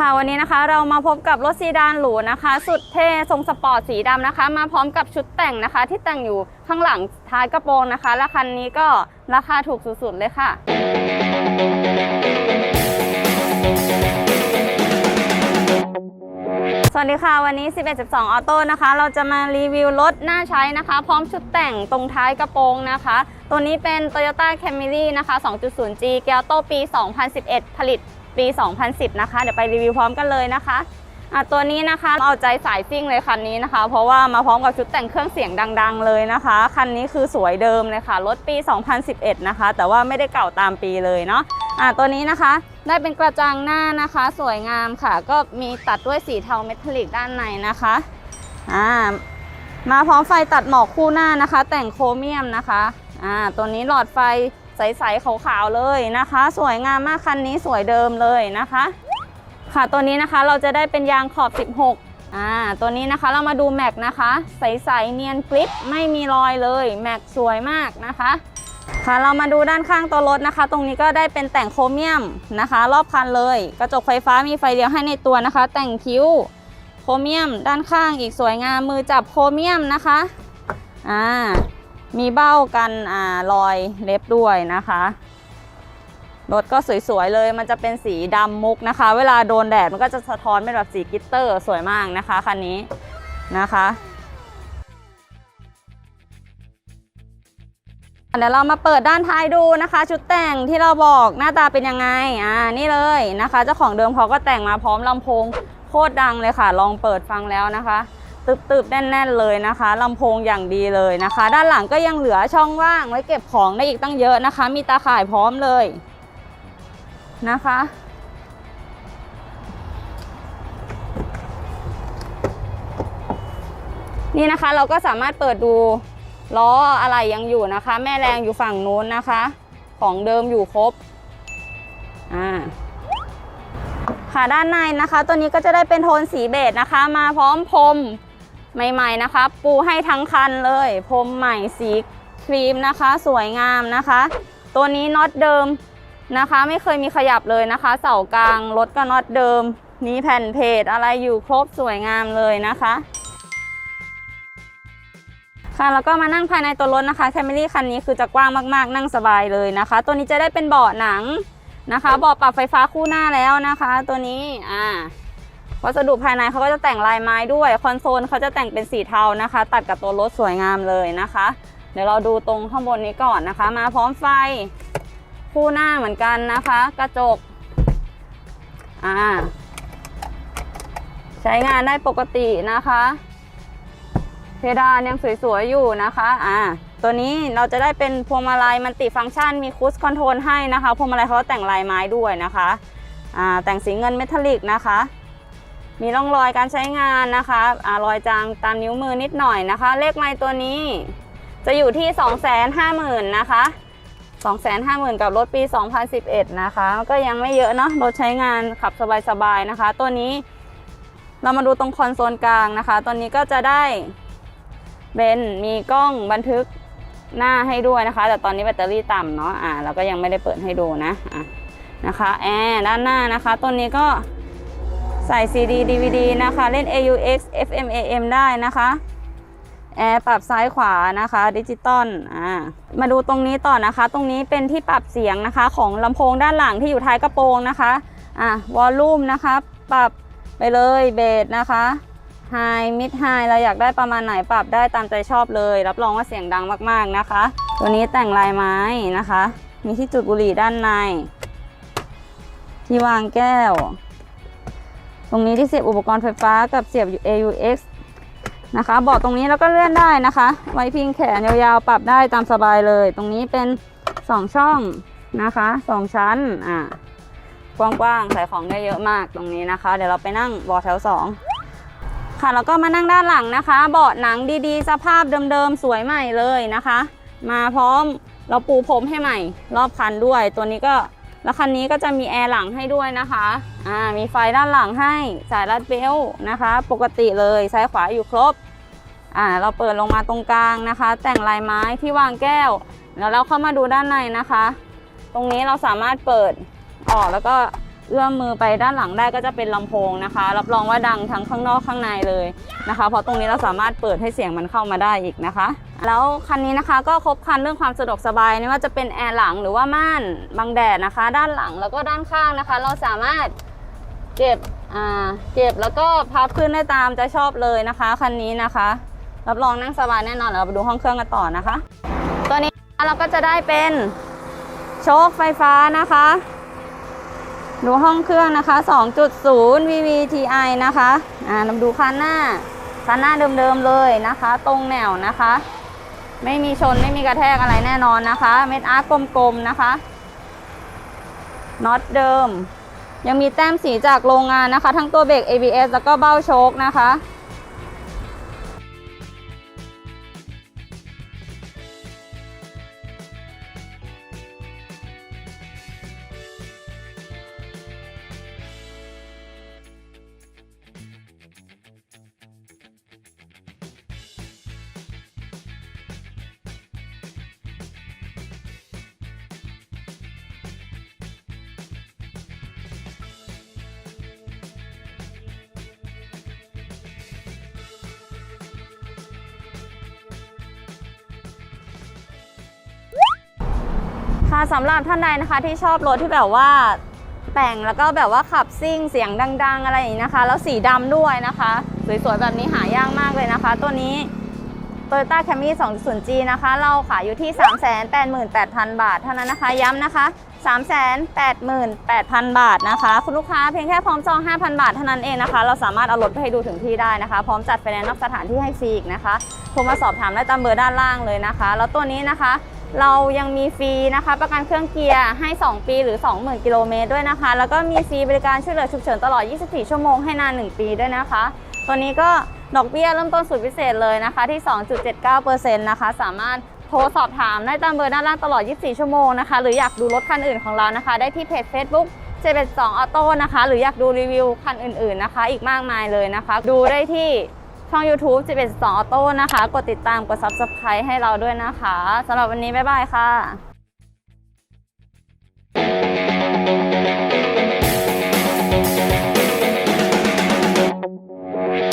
ค่ะวันนี้นะคะเรามาพบกับรถซีดานหรูนะคะ สุดเท่ทรงสปอร์ตสีดำนะคะ มาพร้อมกับชุดแต่งนะคะ ที่แต่งอยู่ข้างหลังท้ายกระโปรงนะคะ และคันนี้ก็ราคาถูกสุดๆเลยค่ะ สวัสดีค่ะวันนี้ 11.12 ออโต้นะคะ เราจะมารีวิวรถน่าใช้นะคะ พร้อมชุดแต่งตรงท้ายกระโปรงนะคะ ตัวนี้เป็น Toyota Camry นะคะ 2.0G เกียร์โตปี 2011 ผลิต ปี 2010 นะคะ เดี๋ยวไปรีวิวพร้อมกันเลยนะคะอะตัวนี้นะคะเอาใจสายซิ่งเลยคันนี้นะคะ เพราะว่ามาพร้อมกับชุดแต่งเครื่องเสียงดัง ๆ เลยนะคะ คันนี้คือสวยเดิมเลยค่ะรถปี 2011 นะคะ แต่ว่าไม่ได้เก่าตามปีเลยเนาะอะตัวนี้นะคะ ได้เป็นกระจังหน้านะคะ สวยงามค่ะ ก็มีตัดด้วยสีเทาเมทัลลิกด้านในนะคะอ่ามาพร้อมไฟตัดหมอกคู่หน้านะคะ แต่งโครเมียมนะคะอ่าตัวนี้หลอดไฟ ใสๆขาวๆเลยนะคะ สวยงามมากคันนี้สวยเดิมเลยนะคะ ค่ะตัวนี้นะคะเราจะได้เป็นยางขอบ 16อ่าตัวนี้นะคะเรามาดูแม็กนะคะ ใสๆเนียนกริปไม่มีรอยเลยแม็กสวยมากนะคะค่ะเรามาดูด้านข้างตัวรถนะคะ ตรงนี้ก็ได้เป็นแต่งโครเมียมนะคะ รอบคันเลย กระจกไฟฟ้ามีไฟเลี้ยวให้ในตัวนะคะ แต่งคิ้วโครเมียม ด้านข้างอีกสวยงามมือจับโครเมียมนะคะอ่า มีเบ้ากันอรอยเล็บด้วยนะคะ รถก็สวยๆเลย มันจะเป็นสีดำมุกนะคะ เวลาโดนแดดมันก็จะสะท้อนเป็นแบบสีกิตเตอร์สวยมากนะคะคันนี้นะคะเดี๋ยวเรามาเปิดด้านท้ายดูนะคะ ชุดแต่งที่เราบอกหน้าตาเป็นยังไงอ่านี่เลยนะคะ เจ้าของเดิมเขาก็แต่งมาพร้อมลำโพงโคตรดังเลยค่ะ ลองเปิดฟังแล้วนะคะ ตึบๆแน่น ๆเลยนะคะลำโพงอย่างดีเลยนะคะ ด้านหลังก็ยังเหลือช่องว่างไว้เก็บของได้อีกตั้งเยอะนะคะ มีตาข่ายพร้อมเลยนะคะ นี่นะคะเราก็สามารถเปิดดูล้ออะไรยังอยู่นะคะ แม่แรงอยู่ฝั่งนู้นนะคะ ของเดิมอยู่ครบอ่าค่ะด้านในนะคะ ตัวนี้ก็จะได้เป็นโทนสีเบจนะคะ มาพร้อมพรม ใหม่ๆนะคะ ปูให้ทั้งคันเลย พรมใหม่สีครีมนะคะ สวยงามนะคะ ตัวนี้น็อตเดิมนะคะ ไม่เคยมีขยับเลยนะคะ เสากลางรถก็น็อตเดิม มีแผ่นเพจอะไรอยู่ครบสวยงามเลยนะคะ ค่ะแล้วก็มานั่งภายในตัวรถนะคะ Camry คันนี้คือจะกว้างมากๆ นั่งสบายเลยนะคะ ตัวนี้จะได้เป็นเบาะหนังนะคะเบาะปรับไฟฟ้าคู่หน้าแล้วนะคะ ตัวนี้อ่า วัสดุภายในเขาก็จะแต่งลายไม้ด้วย คอนโซลเขาจะแต่งเป็นสีเทานะคะ ตัดกับตัวรถสวยงามเลยนะคะ เดี๋ยวเราดูตรงข้างบนนี้ก่อนนะคะ มาพร้อมไฟ คู่หน้าเหมือนกันนะคะ กระจกอ่าใช้งานได้ปกตินะคะ เพดานยังสวยๆอยู่นะคะอ่าตัวนี้เราจะได้เป็นพวงมาลัยมันติฟังก์ชันมีคูสคอนโทรลให้นะคะพวงมาลัยเขาแต่งลายไม้ด้วยนะคะอ่าแต่งสีเงินเมทัลลิกนะคะ มีร่องรอยการใช้งานนะคะอรอยจางตามนิ้วมือนิดหน่อยนะคะ เลขไม้ตัวนี้จะอยู่ที่ 250,000นะคะ250,000 กับรถปี 2011 นะคะ ก็ยังไม่เยอะเนาะรถใช้งานขับสบายๆนะคะ ตัวนี้เรามาดูตรงคอนโซลกลางนะคะ ตัวนี้ก็จะได้เบนมีกล้องบันทึกหน้าให้ด้วยนะคะ แต่ตอนนี้แบตเตอรี่ต่ำเนาะอ่าเราก็ยังไม่ได้เปิดให้ดูนะอะนะคะแอร์ด้านหน้านะคะ ตัวนี้ก็ ใส่ CD DVD นะคะ เล่น AUX FM AM ได้นะคะแอร์ปรับซ้ายขวานะคะดิจิตอลอ่ามาดูตรงนี้ต่อนะคะ ตรงนี้เป็นที่ปรับเสียงนะคะ ของลำโพงด้านหลังที่อยู่ท้ายกระโปรงนะคะอะวอลลุ่มนะคะปรับไปเลยเบสนะคะไฮมิดไฮเราอยากได้ประมาณไหนปรับได้ตามใจชอบเลย รับรองว่าเสียงดังมากๆนะคะ ตัวนี้แต่งลายไม้นะคะ มีที่จุดบุหรี่ด้านใน ที่วางแก้ว ตรงนี้ที่เสียบอุปกรณ์ไฟฟ้ากับเสียบ AUX นะคะเบาะตรงนี้เราก็เลื่อนได้นะคะ ไว้พิงแขนยาวๆ ปรับได้ตามสบายเลย ตรงนี้เป็น 2 ช่องนะคะ2ชั้นอ่ากว้างๆใส่ของได้เยอะมากตรงนี้นะคะ เดี๋ยวเราไปนั่งเบาะแถว 2 ค่ะแล้วก็มานั่งด้านหลังนะคะ เบาะหนังดีๆ สภาพเดิมๆ สวยใหม่เลยนะคะ มาพร้อมเราปูพรมให้ใหม่ รอบคันด้วย ตัวนี้ก็ แล้วคันนี้ก็จะมีแอร์หลังให้ด้วยนะคะอ่ามีไฟด้านหลังให้สายรัดเบลต์นะคะ ปกติเลยซ้ายขวาอยู่ครบอ่าเราเปิดลงมาตรงกลางนะคะ แต่งลายไม้ที่วางแก้ว แล้วเราเข้ามาดูด้านในนะคะ ตรงนี้เราสามารถเปิดออกแล้วก็ เอื้อมมือไปด้านหลังได้ก็จะเป็นลำโพงนะคะ รับรองว่าดังทั้งข้างนอกข้างในเลยนะคะ เพราะตรงนี้เราสามารถเปิดให้เสียงมันเข้ามาได้อีกนะคะ แล้วคันนี้นะคะก็ครบคันเรื่องความสะดวกสบายไม่ว่าจะเป็นแอร์หลังหรือว่าม่านบังแดดนะคะ ด้านหลังแล้วก็ด้านข้างนะคะ เราสามารถเก็บอ่าเก็บแล้วก็พับขึ้นได้ตามใจชอบเลยนะคะคันนี้นะคะ รับรองนั่งสบายแน่นอนเดี๋ยวเราไปดูห้องเครื่องกันต่อนะคะ ตัวนี้เราก็จะได้เป็นโชคไฟฟ้านะคะ ดูห้องเครื่องนะคะ 2.0 VVTi นะคะอ่าเราดูคันหน้าคันหน้าเดิมๆเลยนะคะ ตรงแนวนะคะ ไม่มีชนไม่มีกระแทกอะไรแน่นอนนะคะ เม็ดอาร์กกลมๆนะคะน็อตเดิม ยังมีแต้มสีจากโรงงานนะคะ ทั้งตัวเบรก ABS แล้วก็เบ้าโชคนะคะ สำหรับท่านใดนะคะที่ชอบรถที่แบบว่าแต่งแล้วก็แบบว่าขับซิ่งเสียงดัง ๆ อะไรอย่างนี้นะคะ แล้วสีดำด้วยนะคะสวยๆแบบนี้หายากมากเลยนะคะ ตัวนี้ Toyota Camry 2.0G นะคะ เราขายอยู่ที่ 388,000 บาท เท่านั้นนะคะ ย้ำนะคะ 388,000 บาทนะคะ คุณลูกค้าเพียงแค่พร้อมจอง 5,000 บาทเท่านั้นเองนะคะ เราสามารถเอารถไปให้ดูถึงที่ได้นะคะ พร้อมจัดไฟแนนซ์นอกสถานที่ให้ฟรีอีกนะคะโทรมาสอบถามได้ตามเบอร์ด้านล่างเลยนะคะ แล้วตัวนี้นะคะ เรายังมีฟรีนะคะ ประกันเครื่องเกียร์ให้ 2 ปีหรือ 20,000 กิโลเมตรด้วยนะคะ แล้วก็มีฟรีบริการช่วยเหลือฉุกเฉินตลอด 24 ชั่วโมงให้นาน 1 ปีด้วยนะคะ ตัวนี้ก็ดอกเบี้ยเริ่มต้นสุดพิเศษเลยนะคะที่ 2.79%นะคะ สามารถโทรสอบถามได้ตามเบอร์ด้านล่างตลอด 24 ชั่วโมงนะคะ หรืออยากดูรถคันอื่นของเรานะคะ ได้ที่เพจ Facebook 712 Auto นะคะ หรืออยากดูรีวิวคันอื่นๆนะคะ อีกมากมายเลยนะคะ ดูได้ที่ ช่อง YouTube 712 Auto นะคะ กดติดตามกด Subscribe ให้เราด้วยนะคะสำหรับวันนี้ บ๊ายบายค่ะ